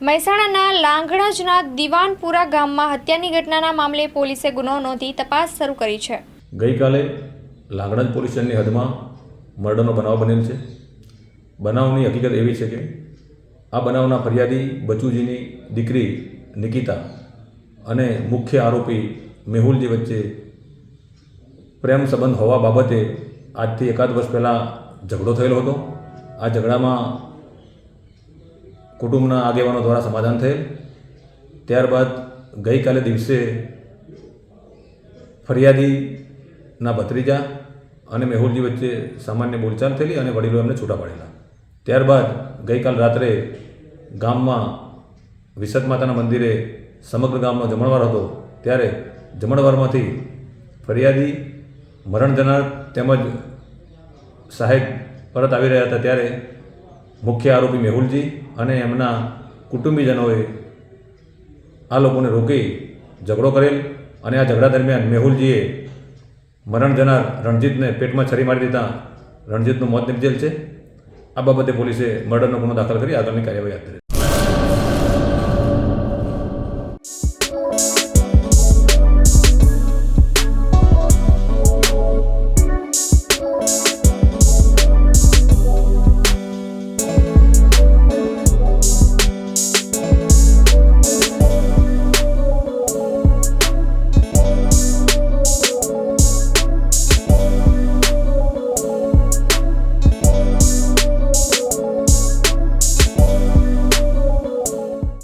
મહેસાણાના લાંગણજના દિવાનપુરા ગામમાં હત્યાની ઘટનાના મામલે પોલીસે ગુનો નોંધી તપાસ શરૂ કરી છે. ગઈકાલે લાંગણજ પોલીસ સ્ટેશનની હદમાં મર્ડરનો બનાવ બનેલ છે. બનાવની હકીકત એવી છે કે આ બનાવના ફરિયાદી બચુજીની દીકરી નિકિતા અને મુખ્ય આરોપી મેહુલજી વચ્ચે પ્રેમ સંબંધ હોવા બાબતે આજથી એકાદ વર્ષ પહેલાં ઝઘડો થયેલો હતો. આ ઝઘડામાં કુટુંબના આગેવાનો દ્વારા સમાધાન થયેલ. ત્યારબાદ ગઈકાલે દિવસે ફરિયાદીના ભત્રીજા અને મેહુલજી વચ્ચે સામાન્ય બોલચાલ થયેલી અને વડીલો એમને છૂટા પાડેલા. ત્યારબાદ ગઈકાલ રાત્રે ગામમાં વિસત માતાના મંદિરે સમગ્ર ગામનો જમણવાર હતો, ત્યારે જમણવારમાંથી ફરિયાદી મરણ જનાર તેમજ સાહેબ પરત આવી રહ્યા હતા, ત્યારે મુખ્ય આરોપી મેહુલજી અને એમના કુટુંબીજનોએ આ લોકોને રોકી ઝઘડો કરેલ અને આ ઝઘડા દરમિયાન મેહુલજીએ મરણ જનાર રણજીતને પેટમાં છરી મારી દીધા. રણજીતનું મોત નિપજેલ છે. આ બાબતે પોલીસે મર્ડરનો ગુનો દાખલ કરી આગળની કાર્યવાહી હાથ ધરી